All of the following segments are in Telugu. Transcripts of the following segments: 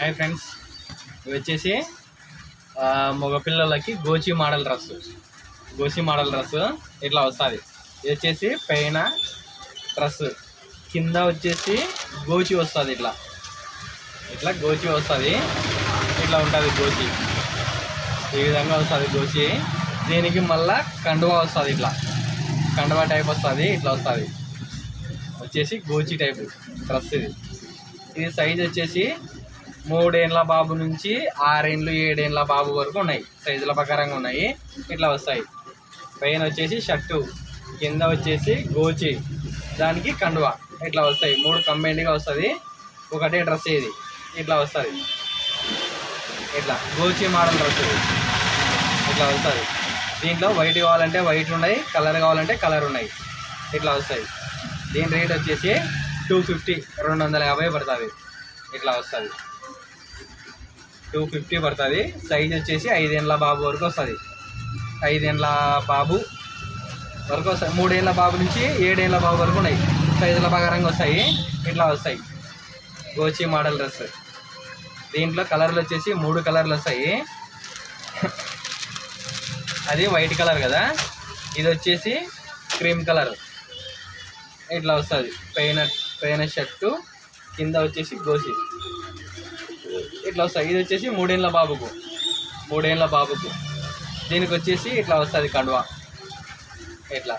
హాయ్ ఫ్రెండ్స్ ఇవి వచ్చేసి మగపిల్లలకి గోచి మోడల్ డ్రెస్. గోచి మోడల్ డ్రెస్ ఇట్లా వస్తుంది. ఇది వచ్చేసి పైన డ్రెస్. కింద వచ్చేసి గోచి వస్తుంది ఇట్లా. ఇట్లా గోచి వస్తుంది. ఇట్లా ఉంటుంది గోచి. ఈ విధంగా వస్తుంది గోచి. దీనికి మళ్ళా కండువా వస్తుంది ఇట్లా. కండువా టైప్ వస్తుంది ఇట్లా వస్తుంది. వచ్చేసి గోచి టైప్ డ్రెస్ ఇది. ఇది సైజ్ వచ్చేసి మూడేండ్ల బాబు నుంచి ఆరేండ్లు ఏడేండ్ల బాబు వరకు ఉన్నాయి. సైజుల ప్రకారంగా ఉన్నాయి. ఇట్లా వస్తాయి. పైన వచ్చేసి షర్టు కింద వచ్చేసి గోచి దానికి కండువా ఇట్లా వస్తాయి. మూడు కంబైన్డ్గా వస్తుంది. ఒకటే డ్రెస్ ఇది. ఇట్లా వస్తుంది. ఇట్లా గోచి మోడల్ డ్రెస్ ఇట్లా వస్తుంది. దీంట్లో వైట్ కావాలంటే వైట్ ఉన్నాయి. కలర్ కావాలంటే కలర్ ఉన్నాయి. ఇట్లా వస్తాయి. దీని రేట్ వచ్చేసి టూ ఫిఫ్టీ రెండు వందల యాభై పడుతుంది. ఇట్లా వస్తుంది. టూ ఫిఫ్టీ పడుతుంది. సైజ్ వచ్చేసి ఐదేళ్ళ బాబు వరకు వస్తుంది. ఐదేళ్ళ బాబు వరకు వస్తాయి మూడేళ్ళ బాబు నుంచి ఏడేళ్ళ బాబు వరకు ఉన్నాయి. సైజుల ప్రకారంగా వస్తాయి. ఇట్లా వస్తాయి. గోచి మోడల్ డ్రెస్. దీంట్లో కలర్లు వచ్చేసి మూడు కలర్లు వస్తాయి. అది వైట్ కలర్ కదా. ఇది వచ్చేసి క్రీమ్ కలర్. ఇట్లా వస్తుంది. పైన పైన షర్టు. కింద వచ్చేసి గోసి ఇట్లా వస్తాయి. ఇది వచ్చేసి మూడేళ్ళ బాబుకు. మూడేళ్ళ బాబుకు. దీనికి వచ్చేసి ఇట్లా వస్తుంది కండువా. ఇట్లా.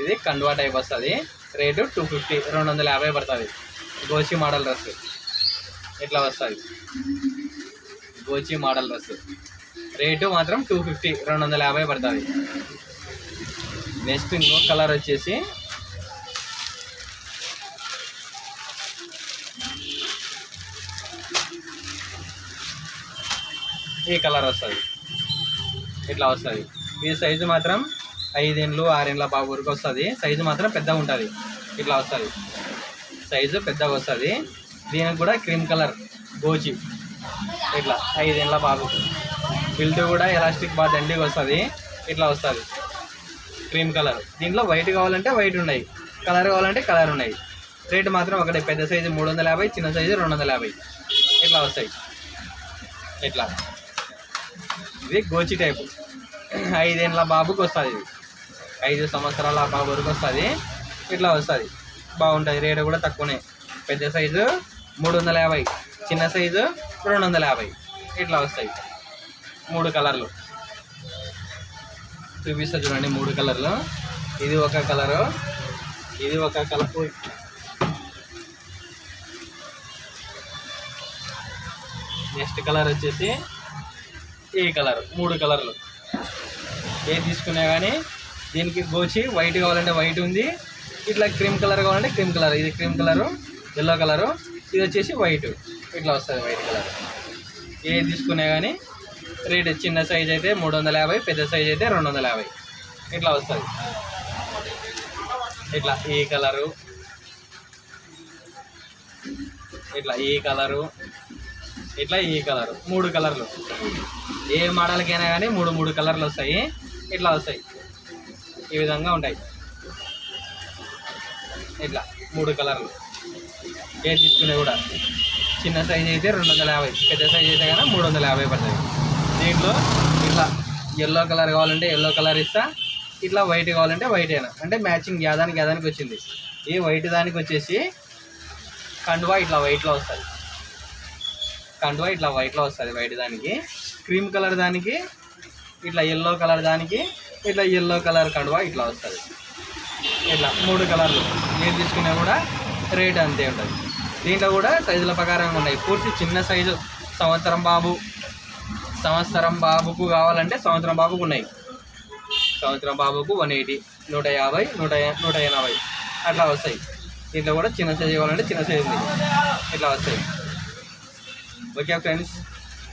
ఇది కండువా టైప్ వస్తుంది. రేటు టూ ఫిఫ్టీ రెండు వందల యాభై పడుతుంది. గోచి మోడల్ డ్రెస్ ఇట్లా వస్తుంది. గోచి మోడల్ డ్రెస్ రేటు మాత్రం టూ ఫిఫ్టీ రెండు వందల యాభై పడుతుంది. నెక్స్ట్ ఇంకో కలర్ వచ్చేసి ఈ కలర్ వస్తుంది. ఇట్లా వస్తుంది. ఈ సైజు మాత్రం ఐదేండ్లు ఆరేండ్ల బాబు వరకు వస్తుంది. సైజు మాత్రం పెద్దగా ఉంటుంది. ఇట్లా వస్తుంది. సైజు పెద్దగా వస్తుంది. దీనికి కూడా క్రీమ్ కలర్ గోచి. ఇట్లా ఐదేండ్ల బాబు. బిల్ట్ కూడా ఎలాస్టిక్ బాగా దండిగా వస్తుంది. ఇట్లా వస్తుంది. Cream colour. దీంట్లో వైట్ కావాలంటే వైట్ ఉన్నాయి. కలర్ కావాలంటే కలర్ ఉన్నాయి. రేటు మాత్రం ఒకటే. పెద్ద సైజు మూడు వందల యాభై చిన్న సైజు రెండు వందల యాభై. ఇట్లా వస్తాయి. ఇట్లా. ఇది గోచి టైపు. ఐదేళ్ళ బాబుకి వస్తుంది ఇది. ఐదు సంవత్సరాల బాబు వరకు వస్తుంది. ఇట్లా వస్తుంది. బాగుంటుంది. రేటు కూడా తక్కువనే. పెద్ద సైజు మూడు వందల యాభై. చిన్న సైజు రెండు వందల యాభై. ఇట్లా వస్తాయి. మూడు కలర్లు. చూపిస్తా చూడండి మూడు కలర్లు. ఇది ఒక కలరు. ఇది ఒక కలర్ నెక్స్ట్ కలర్ వచ్చేసి ఈ కలర్? మూడు కలర్లు. ఏది తీసుకున్నా కానీ దీనికి గోచి వైట్ కావాలంటే వైట్ ఉంది. ఇట్లా క్రీమ్ కలర్ కావాలంటే క్రీమ్ కలర్. ఇది క్రీమ్ కలరు ఎల్లో కలరు ఇది వచ్చేసి వైట్. ఇట్లా వస్తుంది వైట్ కలర్. ఏది తీసుకున్నా కానీ రేట్ చిన్న సైజ్ అయితే మూడు వందల యాభై పెద్ద సైజ్ అయితే రెండు వందల యాభై. ఇట్లా వస్తుంది. ఇట్లా ఈ కలరు? ఇట్లా ఈ కలరు? ఇట్లా ఈ కలర్. మూడు కలర్లు. ఏ మోడల్కైనా కానీ మూడు మూడు కలర్లు వస్తాయి. ఇట్లా వస్తాయి. ఈ విధంగా ఉంటాయి. ఇట్లా మూడు కలర్లు. ఏది తీసుకునే కూడా. చిన్న సైజ్ అయితే రెండు వందల యాభై. పెద్ద సైజ్ అయితే కానీ మూడు వందల యాభై పడుతుంది దీంట్లో ఇట్లా ఎల్లో కలర్ కావాలంటే ఎల్లో కలర్ ఇస్తా. ఇట్లా వైట్ కావాలంటే వైట్ అయినా. అంటే మ్యాచింగ్ యాదానికి యాదానికి వచ్చింది. ఈ వైట్ దానికి వచ్చేసి కండువా ఇట్లా వైట్లో వస్తుంది కండువా ఇట్లా వైట్లో వస్తుంది వైట్ దానికి. క్రీమ్ కలర్ దానికి ఇట్లా ఎల్లో కలర్ దానికి ఇట్లా ఎల్లో కలర్ కండువా ఇట్లా వస్తుంది. ఇట్లా మూడు కలర్లు. ఏది తీసుకున్నా కూడా రేట్ అంతే ఉంటుంది. దీంట్లో కూడా సైజుల ప్రకారంగా ఉన్నాయి. పూర్తి చిన్న సైజు సంవత్సరం బాబు సంవత్సరం బాబుకు కావాలంటే సంవత్సరం బాబుకు ఉన్నాయి. సంవత్సరం బాబుకు వన్ ఎయిటీ నూట యాభై నూట నూట ఎనభై అట్లా వస్తాయి. దీంట్లో కూడా చిన్న సైజు కావాలంటే చిన్న సైజు ఇట్లా వస్తాయి. ఓకే ఫ్రెండ్స్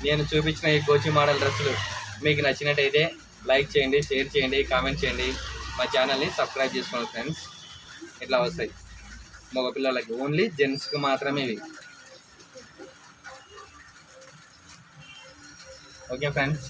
నేను చూపించిన ఈ కోచి మోడల్ డ్రెస్సులు మీకు నచ్చినట్టయితే లైక్ చేయండి షేర్ చేయండి కామెంట్ చేయండి. మా ఛానల్ని సబ్స్క్రైబ్ చేసుకోండి ఫ్రెండ్స్. ఇట్లా వస్తాయి. మగపిల్లలకి ఓన్లీ జెంట్స్కి మాత్రమే ఇవి. Okay friends.